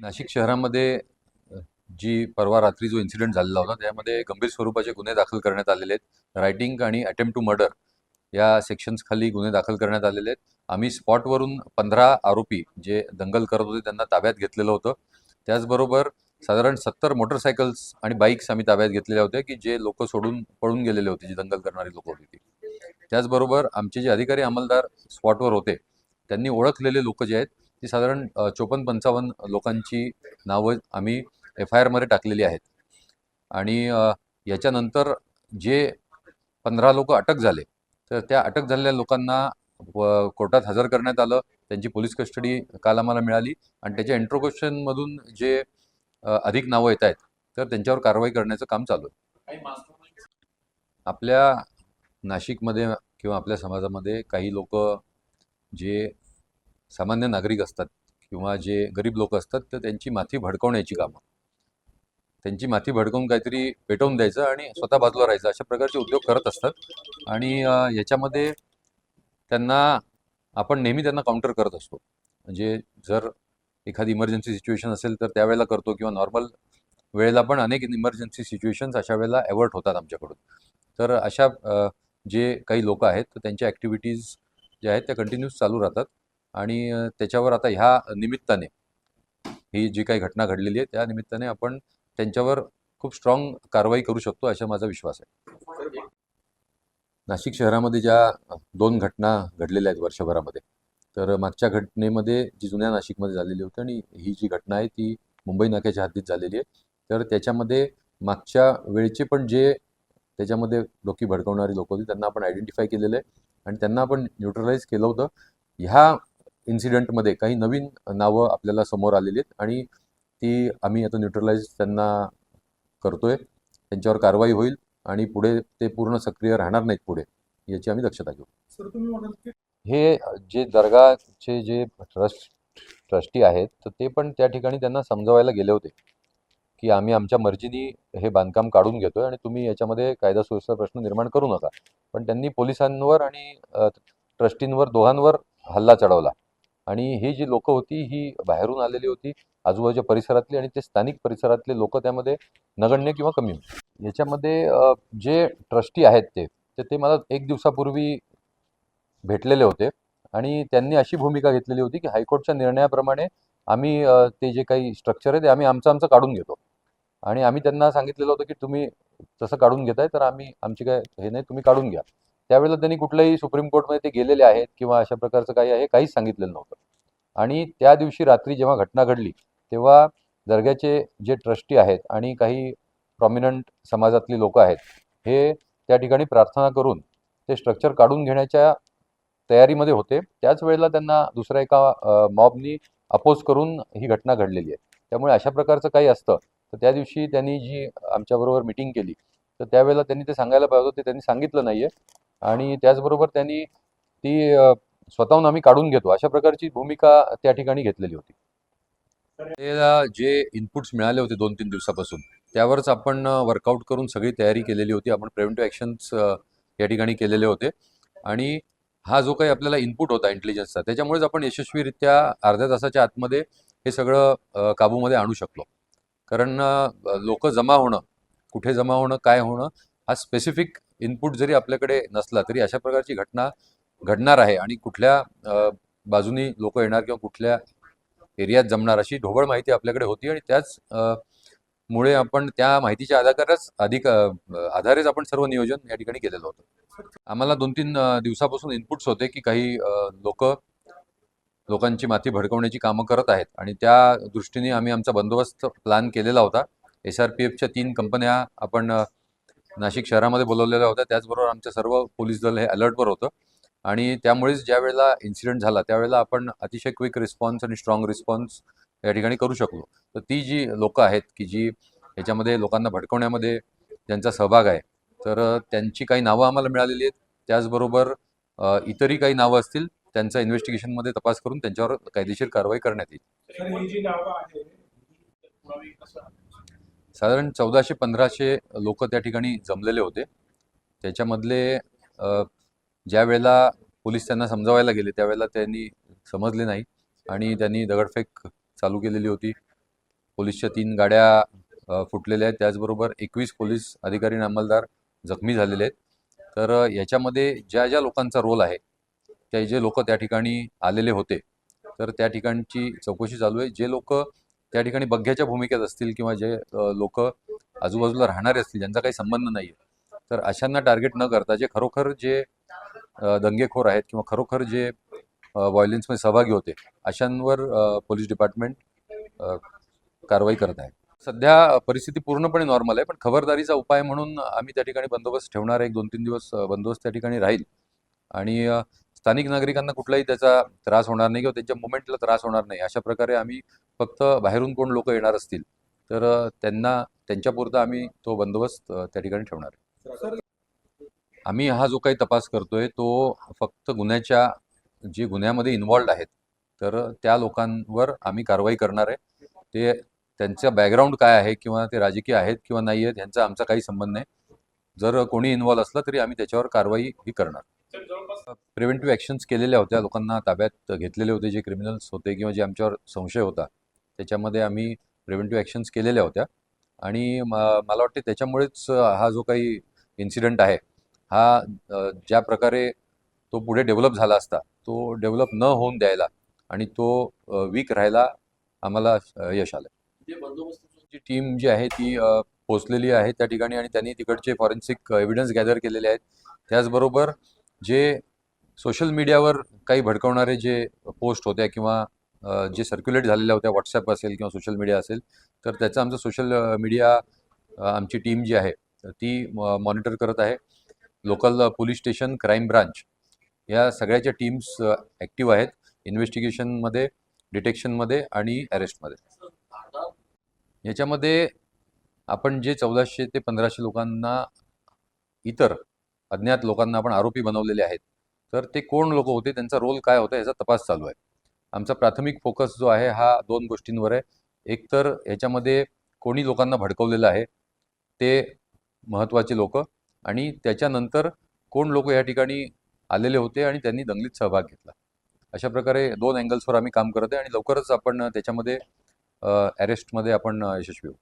नाशिक शहरामध्ये जी परवा रात्री जो इन्सिडेंट झालेला होता त्यामध्ये गंभीर स्वरूपाचे गुन्हे दाखल करण्यात आलेले आहेत. रायटिंग आणि अटेम्प्ट टू मर्डर या सेक्शन्स खाली गुन्हे दाखल करण्यात आलेले आहेत. आम्ही स्पॉटवरून पंधरा आरोपी जे दंगल करत होते त्यांना ताब्यात घेतलेलं होतं. त्याचबरोबर साधारण सत्तर मोटरसायकल्स आणि बाईक्स आम्ही ताब्यात घेतलेल्या होत्या की जे लोक सोडून पळून गेलेले होते जे दंगल करणारी लोक होती ती. त्याचबरोबर आमचे जे अधिकारी अंमलदार स्पॉटवर होते त्यांनी ओळखलेले लोक जे आहेत ती साधारण चोपन्न पंचावन्न लोकांची नावं आम्ही एफ आय आरमध्ये टाकलेली आहेत. आणि याच्यानंतर जे पंधरा लोक अटक झाले तर त्या अटक झालेल्या लोकांना कोर्टात हजर करण्यात आलं त्यांची पोलीस कस्टडी काल आम्हाला मिळाली आणि त्याच्या इंट्रोगेशनमधून जे अधिक नावं येत आहेत तर त्यांच्यावर कारवाई करण्याचं काम चालू आहे. आपल्या नाशिकमध्ये किंवा आपल्या समाजामध्ये काही लोक जे सामान्य नागरिक असतात किंवा जे गरीब लोक असतात तर त्यांची माथी भडकवण्याची कामं. त्यांची माथी भडकवून काहीतरी पेटवून द्यायचं आणि स्वतः बाजूला राहायचं अशा प्रकारचे उद्योग करत असतात. आणि याच्यामध्ये त्यांना आपण नेहमी त्यांना काउंटर करत असतो. म्हणजे जर एखादी इमर्जन्सी सिच्युएशन असेल तर त्यावेळेला करतो किंवा नॉर्मल वेळेला पण अनेक इमर्जन्सी सिच्युएशन्स अशा वेळेला ॲवर्ट होतात आमच्याकडून. तर अशा जे काही लोक आहेत तर त्यांच्या ॲक्टिव्हिटीज ज्या आहेत त्या कंटिन्यूस चालू राहतात. आणि त्याच्यावर आता ह्या निमित्ताने ही जी काही घटना घडलेली आहे त्या निमित्ताने आपण त्यांच्यावर खूप स्ट्रॉंग कारवाई करू शकतो असा माझा विश्वास आहे. नाशिक शहरामध्ये ज्या दोन घटना घडलेल्या आहेत वर्षभरामध्ये तर मागच्या घटनेमध्ये जी जुन्या नाशिकमध्ये झालेली होती आणि ही जी घटना आहे ती मुंबई नाक्याच्या हद्दीत झालेली आहे. तर त्याच्यामध्ये मागच्या वेळचे पण जे त्याच्यामध्ये डोकी भडकवणारी लोक होती त्यांना आपण आयडेंटिफाय केलेलं आहे आणि त्यांना आपण न्यूट्रलाइज केलं होतं. ह्या इन्सिडेंटमध्ये काही नवीन नावं आपल्याला समोर आलेली आहेत आणि ती आम्ही आता न्यूट्रलाइज त्यांना करतोय. त्यांच्यावर कारवाई होईल आणि पुढे ते पूर्ण सक्रिय राहणार नाहीत पुढे याची आम्ही दक्षता घेऊ. हे जे दर्गाचे जे ट्रस्ट ट्रस्टी आहेत तर ते पण त्या ठिकाणी त्यांना समजवायला गेले होते की आम्ही आमच्या मर्जीनी हे बांधकाम काढून घेतोय आणि तुम्ही याच्यामध्ये कायदा सुव्यवस्था प्रश्न निर्माण करू नका. पण त्यांनी पोलिसांवर आणि ट्रस्टींवर दोघांवर हल्ला चढवला. आणि ही जी लोकं होती ही बाहेरून आलेली होती आजूबाजूच्या परिसरातली आणि ते स्थानिक परिसरातले लोक त्यामध्ये नगण्य किंवा कमी. होते याच्यामध्ये जे ट्रस्टी आहेत ते तर ते मला एक दिवसापूर्वी भेटलेले होते आणि त्यांनी अशी भूमिका घेतलेली होती की हायकोर्टच्या निर्णयाप्रमाणे आम्ही ते जे काही स्ट्रक्चर आहे ते आम्ही आमचं आमचं काढून घेतो. आणि आम्ही त्यांना सांगितलेलं होतं की तुम्ही तसं काढून घेताय तर आम्ही आमची काय हे नाही तुम्ही काढून घ्या. त्यावेळेला त्यांनी कुठल्याही सुप्रीम कोर्टमध्ये ते गेलेले आहेत किंवा अशा प्रकारचं काही आहे काहीच सांगितलेलं नव्हतं. आणि त्या दिवशी रात्री जेव्हा घटना घडली तेव्हा दर्ग्याचे जे ट्रस्टी आहेत आणि काही प्रॉमिनंट समाजातली लोक आहेत हे त्या ठिकाणी प्रार्थना करून ते स्ट्रक्चर काढून घेण्याच्या तयारीमध्ये होते. त्याच वेळेला त्यांना दुसऱ्या एका मॉबनी अपोज करून ही घटना घडलेली आहे. त्यामुळे अशा प्रकारचं काही असतं. तर त्या दिवशी त्यांनी जी आमच्याबरोबर मिटिंग केली तर त्यावेळेला त्यांनी ते सांगायला पाहिजे होतं ते त्यांनी सांगितलं नाही आहे आणि त्याचबरोबर त्यांनी ती स्वतःहून आम्ही काढून घेतो. अशा प्रकारची भूमिका त्या ठिकाणी घेतलेली होती. त्याला जे इनपुट्स मिळाले होते दोन तीन दिवसापासून त्यावरच आपण वर्कआउट करून सगळी तयारी केलेली होती. आपण प्रिव्हेंटिव्ह ॲक्शन्स या ठिकाणी केलेले होते. आणि हा जो काही आपल्याला इनपुट होता इंटेलिजन्सचा त्याच्यामुळेच आपण यशस्वीरित्या अर्ध्या तासाच्या आतमध्ये हे सगळं काबूमध्ये आणू शकलो. कारण लोक जमा होणं कुठे जमा होणं काय होणं हा स्पेसिफिक इनपुट जरी आपल्याकडे नसला तरी अशा प्रकारची घटना घडणार आहे आणि कुठल्या बाजूनी लोक येणार किंवा कुठल्या एरियात जमणार अशी ढोबळ माहिती आपल्याकडे होती आणि त्याच मुळे आपण त्या माहितीच्या आधारच अधिक आधारेच आपण सर्व नियोजन या ठिकाणी केलेलं होतं. आम्हाला दोन तीन दिवसापासून इनपुट्स होते की काही लोक लोकांची माती भडकवण्याची कामं करत आहेत आणि त्या दृष्टीने आम्ही आमचा बंदोबस्त प्लॅन केलेला होता. एस आर पी एफच्या तीन कंपन्या आपण नाशिक शहरामध्ये बोलवलेल्या होत्या. त्याचबरोबर आमचं सर्व पोलीस दल हे अलर्टवर होतं. आणि त्यामुळेच ज्या वेळेला इन्सिडेंट झाला त्यावेळेला आपण अतिशय क्विक रिस्पॉन्स आणि स्ट्रॉंग रिस्पॉन्स या ठिकाणी करू शकलो. तर ती जी लोकं आहेत की जी याच्यामध्ये लोकांना भडकवण्यामध्ये ज्यांचा सहभाग आहे तर त्यांची काही नावं आम्हाला मिळालेली आहेत. त्याचबरोबर इतरही काही नावं असतील त्यांचा इन्व्हेस्टिगेशनमध्ये तपास करून त्यांच्यावर कायदेशीर कारवाई करण्यात येईल. साधारण चौदाशे पंधराशे लोक त्या ठिकाणी जमलेले होते. त्याच्यामधले ज्या वेळेला पोलीस त्यांना समजावायला गेले त्यावेळेला त्यांनी समजले नाही आणि त्यांनी दगडफेक चालू केलेली होती. पोलीसच्या तीन गाड्या फुटलेल्या आहेत. त्याचबरोबर एकवीस पोलीस अधिकारी आणि अंमलदार जखमी झालेले आहेत. तर याच्यामध्ये ज्या ज्या लोकांचा रोल आहे ते जे लोक त्या ठिकाणी आलेले होते तर त्या ठिकाणची चौकशी चालू आहे. जे लोक त्या ठिकाणी बघ्याच्या भूमिकेत असतील किंवा जे लोक आजूबाजूला राहणारे असतील ज्यांचा काही संबंध नाही आहे तर अशांना टार्गेट न करता जे खरोखर जे दंगेखोर आहेत किंवा खरोखर जे व्हायलेन्समध्ये सहभागी होते अशांवर पोलीस डिपार्टमेंट कारवाई करत आहे. सध्या परिस्थिती पूर्णपणे नॉर्मल आहे पण खबरदारीचा उपाय म्हणून आम्ही त्या ठिकाणी बंदोबस्त ठेवणार एक दोन तीन दिवस बंदोबस्त त्या ठिकाणी राहील. आणि स्थानिक नागरिकांना कुठलाही त्याचा त्रास होणार नाही किंवा त्यांच्या मुवमेंटला त्रास होणार नाही. अशा प्रकारे आम्ही फक्त बाहेरून कोण लोक येणार असतील तर त्यांना त्यांच्यापुरता आम्ही तो बंदोबस्त त्या ठिकाणी ठेवणार आहे. आम्ही हा जो काही तपास करतोय तो फक्त गुन्ह्याच्या जे गुन्ह्यामध्ये इन्वॉल्ड आहेत तर त्या लोकांवर आम्ही कारवाई करणार आहे. ते त्यांचा बॅकग्राऊंड काय आहे किंवा ते राजकीय आहेत किंवा नाही आहेत ह्यांचा आमचा काही संबंध नाही. जर कोणी इन्वॉल्व असलं तरी आम्ही त्याच्यावर कारवाई ही करणार. प्रिव्हेंटिव्ह ॲक्शन्स केलेल्या होत्या. लोकांना ताब्यात घेतलेले होते. जे क्रिमिनल्स होते किंवा जे आमच्यावर संशय होता त्याच्यामध्ये आम्ही प्रिव्हेंटिव्ह ॲक्शन्स केलेल्या होत्या. आणि मला वाटते त्याच्यामुळेच हा जो काही इन्सिडेंट आहे हा ज्या प्रकारे तो पुढे डेव्हलप झाला असता तो डेव्हलप न होऊन द्यायला आणि तो वीक राहायला आम्हाला यश आलं. जे बंदोबस्ताची टीम जी आहे ती पोचलेली आहे त्या ठिकाणी आणि त्यांनी तिकडचे फॉरेन्सिक एव्हिडन्स गॅदर केलेले आहेत. त्याचबरोबर जे सोशल मीडियावर काही भडकवणारे जे पोस्ट होत्या किंवा जे सर्क्युलेट झालेल्या होत्या व्हॉट्सॲप असेल किंवा सोशल मीडिया असेल तर त्याचं आमचं सोशल मीडिया आमची टीम जी आहे ती मॉनिटर करत आहे. Local police station crime branch या सगळ्याच्या टीम्स ॲक्टिव्ह आहेत इन्व्हेस्टिगेशनमध्ये डिटेक्शनमध्ये आणि अरेस्टमध्ये याच्यामध्ये आपण जे चौदाशे ते पंधराशे लोकांना इतर अज्ञात लोकांना आपण आरोपी बनवलेले आहेत. तर ते कोण लोक होते? त्यांचा रोल काय होता? याचा तपास चालू आहे. आमचा प्राथमिक फोकस जो आहे हा दोन गोष्टींवर आहे. एक तर ह्याच्यामध्ये कोणी लोकांना भडकवलेलं आहे ते महत्त्वाचे लोक आणि त्याच्यानंतर कोण लोक या ठिकाणी आलेले होते आणि त्यांनी दंगलीत सहभाग घेतला. अशा प्रकारे दोन अँगल्सवर आम्ही काम करत आहे आणि लवकरच आपण त्याच्यामध्ये अरेस्टमध्ये आपण यशस्वी होऊ.